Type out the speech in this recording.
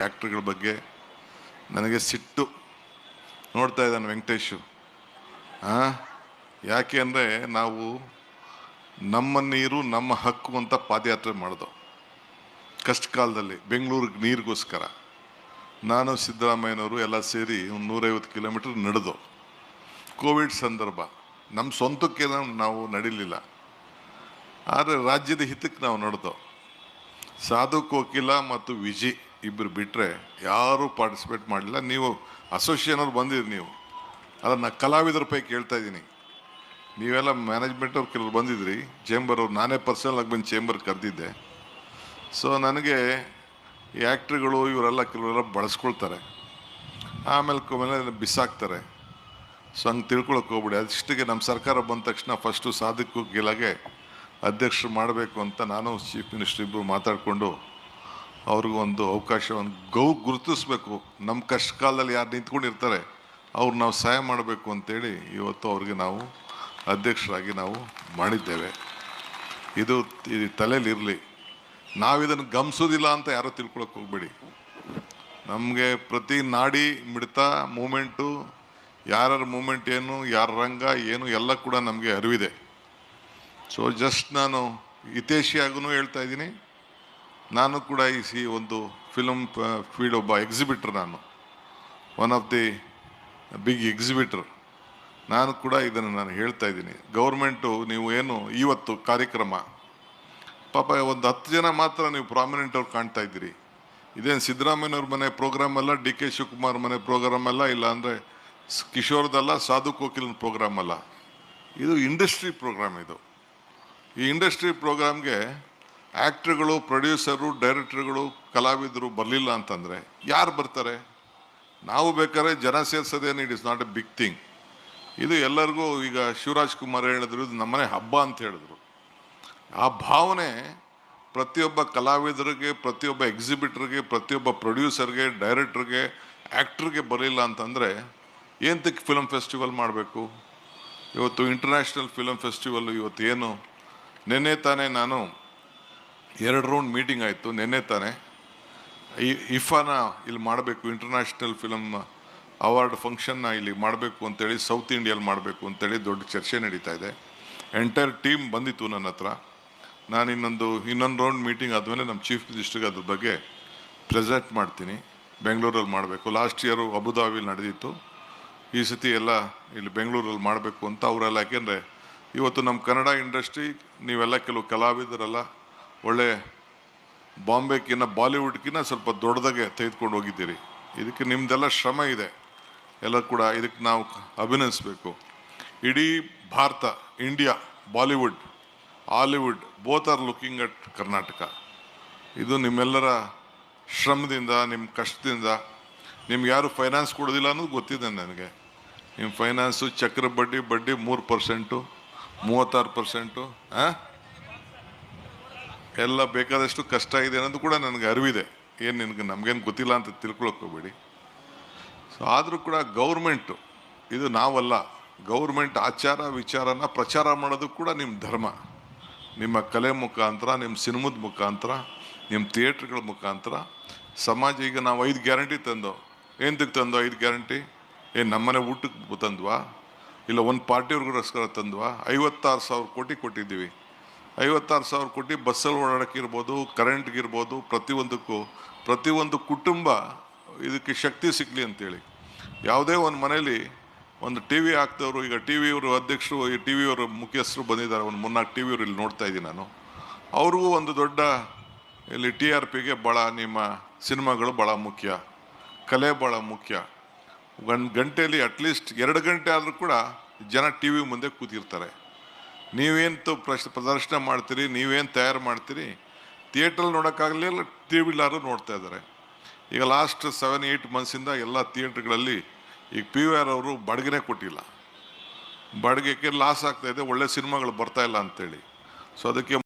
ಆ್ಯಕ್ಟ್ರುಗಳ ಬಗ್ಗೆ ನನಗೆ ಸಿಟ್ಟು ನೋಡ್ತಾ ಇದ್ದಾನೆ ವೆಂಕಟೇಶು. ಹಾಂ ಯಾಕೆ ಅಂದರೆ ನಾವು ನಮ್ಮ ನೀರು, ನಮ್ಮ ಹಕ್ಕು ಅಂತ ಪಾದಯಾತ್ರೆ ಮಾಡಿದೋ. ಕಷ್ಟ ಕಾಲದಲ್ಲಿ ಬೆಂಗಳೂರಿಗೆ ನೀರಿಗೋಸ್ಕರ. ನಾನು ಸಿದ್ದರಾಮಯ್ಯನವರು ಎಲ್ಲ ಸೇರಿ ಒಂದು ನೂರೈವತ್ತು ಕಿಲೋಮೀಟ್ರ್ ನಡೆದು. ಕೋವಿಡ್ ಸಂದರ್ಭ, ನಮ್ಮ ಸ್ವಂತಕ್ಕೆ ನಾವು- ನಡಿಲಿಲ್ಲ. ಆದರೆ ರಾಜ್ಯದ ಹಿತಕ್ಕೆ ನಾವು ನಡೆದೋ. ಸಾಧು ಕೋಕಿಲ ಮತ್ತು ವಿಜಿ ಇಬ್ಬರು ಬಿಟ್ಟರೆ ಯಾರೂ ಪಾರ್ಟಿಸಿಪೇಟ್ ಮಾಡಲಿಲ್ಲ. ನೀವು ಅಸೋಸಿಯೇಷನ್ ಅವ್ರು ಬಂದಿರಿ ನೀವು. ಅದನ್ನು ಕಲಾವಿದರ ಪೈ ಕೇಳ್ತಾ ಇದ್ದೀನಿ. ನೀವೆಲ್ಲ ಮ್ಯಾನೇಜ್ಮೆಂಟ್ ಅವ್ರು ಕೆಲವ್ರು ಬಂದಿದ್ರಿ. ಚೇಂಬರ್ ಅವ್ರು, ನಾನೇ ಪರ್ಸನಲ್ ಆಗಿ ಬಂದು ಚೇಂಬರ್ ಕರೆದಿದ್ದೆ. ಸೊ ನನಗೆ ಈ ಆ್ಯಕ್ಟ್ರುಗಳು ಇವರೆಲ್ಲ ಕೆಲವರೆಲ್ಲ ಬಳಸ್ಕೊಳ್ತಾರೆ. ಆಮೇಲೆ ಕೊಮೇಲೆ ಬಿಸಾಕ್ತಾರೆ. ಸೊ ಹಂಗೆ ತಿಳ್ಕೊಳಕ್ಕೆ ಹೋಗ್ಬಿಡಿ. ಅದಿಷ್ಟಿಗೆ ನಮ್ಮ ಸರ್ಕಾರ ಬಂದ ತಕ್ಷಣ ಫಸ್ಟು ಸಾಧಕ ಗೆಲಾಗೆ ಅಧ್ಯಕ್ಷರು ಮಾಡಬೇಕು ಅಂತ ನಾನು ಚೀಫ್ ಮಿನಿಸ್ಟ್ರಿಬ್ಬರು ಮಾತಾಡಿಕೊಂಡು ಅವ್ರಿಗೂ ಒಂದು ಅವಕಾಶವನ್ನು ಗೌ ಗುರುತಿಸ್ಬೇಕು. ನಮ್ಮ ಕಷ್ಟ ಕಾಲದಲ್ಲಿ ಯಾರು ನಿಂತ್ಕೊಂಡಿರ್ತಾರೆ, ಅವ್ರು ನಾವು ಸಹಾಯ ಮಾಡಬೇಕು ಅಂತೇಳಿ ಇವತ್ತು ಅವ್ರಿಗೆ ನಾವು ಅಧ್ಯಕ್ಷರಾಗಿ ನಾವು ಮಾಡಿದ್ದೇವೆ. ಇದು ಇದು ತಲೆಯಲ್ಲಿರಲಿ ನಾವಿದನ್ನು ಗಮನಿಸೋದಿಲ್ಲ ಅಂತ ಯಾರೂ ತಿಳ್ಕೊಳಕ್ಕೆ ಹೋಗಬೇಡಿ. ನಮಗೆ ಪ್ರತಿ ನಾಡಿ ಮಿಡಿತ ಮೂಮೆಂಟು, ಯಾರ್ಯಾರ ಮೂಮೆಂಟ್ ಏನು, ಯಾರ ರಂಗ ಏನು, ಎಲ್ಲ ಕೂಡ ನಮಗೆ ಅರಿವಿದೆ. ಸೊ ಜಸ್ಟ್ ನಾನು ಹಿತೇಶಿಯಾಗೂ ಹೇಳ್ತಾ ಇದ್ದೀನಿ. ನಾನು ಕೂಡ ಈ ಸಿ ಒಂದು ಫಿಲಮ್ ಫೀಲ್ಡ್ ಒಬ್ಬ ಎಕ್ಸಿಬಿಟ್ರ್ ನಾನು. One of the big exhibitor ನಾನು ಕೂಡ ಇದನ್ನು ನಾನು ಹೇಳ್ತಾ ಇದ್ದೀನಿ. ಗೌರ್ಮೆಂಟು ನೀವು ಏನು ಇವತ್ತು ಕಾರ್ಯಕ್ರಮ? ಪಾಪ ಒಂದು ಹತ್ತು ಜನ ಮಾತ್ರ ನೀವು ಪ್ರಾಮಿನೆಂಟ್ ಅವ್ರು ಕಾಣ್ತಾ ಇದ್ದೀರಿ. ಇದೇನು ಸಿದ್ದರಾಮಯ್ಯವ್ರ ಮನೆ ಪ್ರೋಗ್ರಾಮ್ ಅಲ್ಲ, ಡಿ ಕೆ ಶಿವಕುಮಾರ್ ಮನೆ ಪ್ರೋಗ್ರಾಮ್ ಅಲ್ಲ, ಇಲ್ಲ ಅಂದರೆ ಕಿಶೋರ್ದಲ್ಲ, ಸಾಧು ಕೋಕಿಲ್ನ ಪ್ರೋಗ್ರಾಮ್ ಅಲ್ಲ. ಇದು ಇಂಡಸ್ಟ್ರಿ ಪ್ರೋಗ್ರಾಮ್ ಇದು. ಈ ಇಂಡಸ್ಟ್ರಿ ಪ್ರೋಗ್ರಾಮ್ಗೆ ಆ್ಯಕ್ಟ್ರುಗಳು, ಪ್ರೊಡ್ಯೂಸರು, ಡೈರೆಕ್ಟ್ರುಗಳು, ಕಲಾವಿದರು ಬರಲಿಲ್ಲ ಅಂತಂದರೆ ಯಾರು ಬರ್ತಾರೆ? ನಾವು ಬೇಕಾದ್ರೆ ಜನ ಸೇರ್ಸೋದೇನು it is not a big thing. ಇದು ಎಲ್ಲರಿಗೂ ಈಗ ಶಿವರಾಜ್ ಕುಮಾರ್ ಹೇಳಿದ್ರು, ಇದು ನಮ್ಮನೆ ಹಬ್ಬ ಅಂತ ಹೇಳಿದ್ರು. ಆ ಭಾವನೆ ಪ್ರತಿಯೊಬ್ಬ ಕಲಾವಿದರಿಗೆ, ಪ್ರತಿಯೊಬ್ಬ ಎಕ್ಸಿಬಿಟ್ರಿಗೆ ಪ್ರತಿಯೊಬ್ಬ ಪ್ರೊಡ್ಯೂಸರ್ಗೆ ಡೈರೆಕ್ಟ್ರಿಗೆ ಆ್ಯಕ್ಟ್ರಿಗೆ ಬರಲಿಲ್ಲ ಅಂತಂದರೆ ಏನಕ್ಕೆ ಫಿಲಮ್ ಫೆಸ್ಟಿವಲ್ ಮಾಡಬೇಕು? ಇವತ್ತು ಇಂಟರ್ನ್ಯಾಷನಲ್ ಫಿಲಮ್ ಫೆಸ್ಟಿವಲ್ಲು ಇವತ್ತು ಏನು ನಿನ್ನೆ ತಾನೇ ನಾನು ಎರಡು ರೌಂಡ್ ಮೀಟಿಂಗ್ ಆಯಿತು, ನಿನ್ನೆ ತಾನೆ. ಈ ಇಫಾನ ಇಲ್ಲಿ ಮಾಡಬೇಕು ಇಂಟರ್ನ್ಯಾಷನಲ್ ಫಿಲಮ್ ಅವಾರ್ಡ್ ಫಂಕ್ಷನ್ನ ಇಲ್ಲಿ ಮಾಡಬೇಕು ಅಂತೇಳಿ ಸೌತ್ ಇಂಡಿಯಲ್ಲಿ ಮಾಡಬೇಕು ಅಂತೇಳಿ ದೊಡ್ಡ ಚರ್ಚೆ ನಡೀತಾ ಇದೆ. ಎಂಟೈರ್ ಟೀಮ್ ಬಂದಿತ್ತು ನನ್ನ ಹತ್ರ. ನಾನು ಇನ್ನೊಂದು ಇನ್ನೊಂದು ರೌಂಡ್ ಮೀಟಿಂಗ್ ಆದಮೇಲೆ ನಮ್ಮ ಚೀಫ್ ಮಿನಿಸ್ಟರ್ಗೆ ಅದ್ರ ಬಗ್ಗೆ ಪ್ರೆಸೆಂಟ್ ಮಾಡ್ತೀನಿ. ಬೆಂಗಳೂರಲ್ಲಿ ಮಾಡಬೇಕು. ಲಾಸ್ಟ್ ಇಯರು ಅಬುದಾಬಿಲಿ ನಡೆದಿತ್ತು. ಈ ಸತಿ ಎಲ್ಲ ಇಲ್ಲಿ ಬೆಂಗಳೂರಲ್ಲಿ ಮಾಡಬೇಕು ಅಂತ ಅವರೆಲ್ಲ ಯಾಕೆಂದರೆ ಇವತ್ತು ನಮ್ಮ ಕನ್ನಡ ಇಂಡಸ್ಟ್ರಿ ನೀವೆಲ್ಲ ಕೆಲವು ಕಲಾವಿದರೆಲ್ಲ ಒಳ್ಳೆ ಬಾಂಬೆಕ್ಕಿನ್ನ ಬಾಲಿವುಡ್ಕಿನ್ನ ಸ್ವಲ್ಪ ದೊಡ್ಡದಾಗೆ ತೆಗೆದುಕೊಂಡು ಹೋಗಿದ್ದೀರಿ. ಇದಕ್ಕೆ ನಿಮ್ಮದೆಲ್ಲ ಶ್ರಮ ಇದೆ. ಎಲ್ಲ ಕೂಡ ಇದಕ್ಕೆ ನಾವು ಅಭಿನಯಿಸಬೇಕು ಇಡೀ Bharata, India, Bollywood, Hollywood both are looking at Karnataka ಇದು ನಿಮ್ಮೆಲ್ಲರ ಶ್ರಮದಿಂದ ನಿಮ್ಮ ಕಷ್ಟದಿಂದ. ನಿಮ್ಗೆ ಯಾರು ಫೈನಾನ್ಸ್ ಕೊಡೋದಿಲ್ಲ ಅನ್ನೋದು ಗೊತ್ತಿದೆ ನನಗೆ. ನಿಮ್ಮ ಫೈನಾನ್ಸು ಚಕ್ರ ಬಡ್ಡಿ ಬಡ್ಡಿ ಮೂರು ಪರ್ಸೆಂಟು ಮೂವತ್ತಾರು ಪರ್ಸೆಂಟು ಹಾಂ ಎಲ್ಲ ಬೇಕಾದಷ್ಟು ಕಷ್ಟ ಇದೆ ಅನ್ನೋದು ಕೂಡ ನನಗೆ ಅರಿವಿದೆ. ಏನು ನಿನಗೆ ನಮಗೇನು ಗೊತ್ತಿಲ್ಲ ಅಂತ ತಿಳ್ಕೊಳಕ್ಕೆ ಹೋಗ್ಬೇಡಿ. ಸೊ ಆದರೂ ಕೂಡ ಗೌರ್ಮೆಂಟು, ಇದು ನಾವಲ್ಲ, ಗೌರ್ಮೆಂಟ್ ಆಚಾರ ವಿಚಾರನ ಪ್ರಚಾರ ಮಾಡೋದು ಕೂಡ ನಿಮ್ಮ ಧರ್ಮ. ನಿಮ್ಮ ಕಲೆ ಮುಖಾಂತರ ನಿಮ್ಮ ಸಿನಿಮದ ಮುಖಾಂತರ ನಿಮ್ಮ ಥಿಯೇಟ್ರ್ಗಳ ಮುಖಾಂತರ. ಸಮಾಜ ಈಗ ನಾವು ಐದು ಗ್ಯಾರಂಟಿ ತಂದೋ? ಏನಕ್ಕೆ ತಂದೋ ಐದು ಗ್ಯಾರಂಟಿ? ಏನು ನಮ್ಮನೆ ಊಟಕ್ಕೆ ತಂದ್ವಾ? ಇಲ್ಲ ಒಂದು ಪಾರ್ಟಿಯವ್ರಿಗೋಸ್ಕರ ತಂದ್ವಾ? ಐವತ್ತಾರು ಸಾವಿರ ಕೋಟಿ ಕೊಟ್ಟಿದ್ದೀವಿ. ಐವತ್ತಾರು ಸಾವಿರ ಕೋಟಿ ಬಸ್ಸಲ್ಲಿ ಓಡಾಡೋಕ್ಕಿರ್ಬೋದು, ಕರೆಂಟ್ಗಿರ್ಬೋದು, ಪ್ರತಿಯೊಂದಕ್ಕೂ, ಪ್ರತಿಯೊಂದು ಕುಟುಂಬ ಇದಕ್ಕೆ ಶಕ್ತಿ ಸಿಗಲಿ ಅಂತೇಳಿ. ಯಾವುದೇ ಒಂದು ಮನೇಲಿ ಒಂದು ಟಿ ವಿ ಹಾಕ್ತವ್ರು ಈಗ ಟಿ ವಿಯವರು ಅಧ್ಯಕ್ಷರು, ಈ ಟಿ ವಿಯವರು ಮುಖ್ಯಸ್ಥರು ಬಂದಿದ್ದಾರೆ, ಒಂದು ಮೂರ್ನಾಲ್ಕು ಟಿ ವಿಯವರು ಇಲ್ಲಿ ನೋಡ್ತಾ ಇದ್ದೀನಿ ನಾನು. ಅವ್ರಿಗೂ ಒಂದು ದೊಡ್ಡ ಇಲ್ಲಿ ಟಿ ಆರ್ ಪಿಗೆ ಭಾಳ ನಿಮ್ಮ ಸಿನಿಮಾಗಳು ಭಾಳ ಮುಖ್ಯ. ಕಲೆ ಭಾಳ ಮುಖ್ಯ. ಒಂದು ಗಂಟೆಯಲ್ಲಿ ಅಟ್ಲೀಸ್ಟ್ ಎರಡು ಗಂಟೆ ಆದರೂ ಕೂಡ ಜನ ಟಿ ವಿ ಮುಂದೆ ಕೂತಿರ್ತಾರೆ. ನೀವೇನು ಪ್ರಶ್, ಪ್ರದರ್ಶನ ಮಾಡ್ತೀರಿ, ನೀವೇನು ತಯಾರು ಮಾಡ್ತೀರಿ? ಥಿಯೇಟ್ರಲ್ಲಿ ನೋಡೋಕ್ಕಾಗಲಿಲ್ಲ ಟಿ ವಿಲಾರು ನೋಡ್ತಾ ಇದ್ದಾರೆ. ಈಗ ಲಾಸ್ಟ್ ಸೆವೆನ್ ಏಯ್ಟ್ ಮಂತ್ಸಿಂದ ಎಲ್ಲ ಥಿಯೇಟ್ರ್ಗಳಲ್ಲಿ ಈಗ ಪಿ ವಿ ಆರ್ ಅವರು ಬಾಡಿಗೆನೇ ಕೊಟ್ಟಿಲ್ಲ. ಬಾಡಿಗೆಗೆ ಲಾಸ್ ಆಗ್ತಾಯಿದೆ ಒಳ್ಳೆ ಸಿನಿಮಾಗಳು ಬರ್ತಾ ಇಲ್ಲ ಅಂತೇಳಿ. ಸೊ ಅದಕ್ಕೆ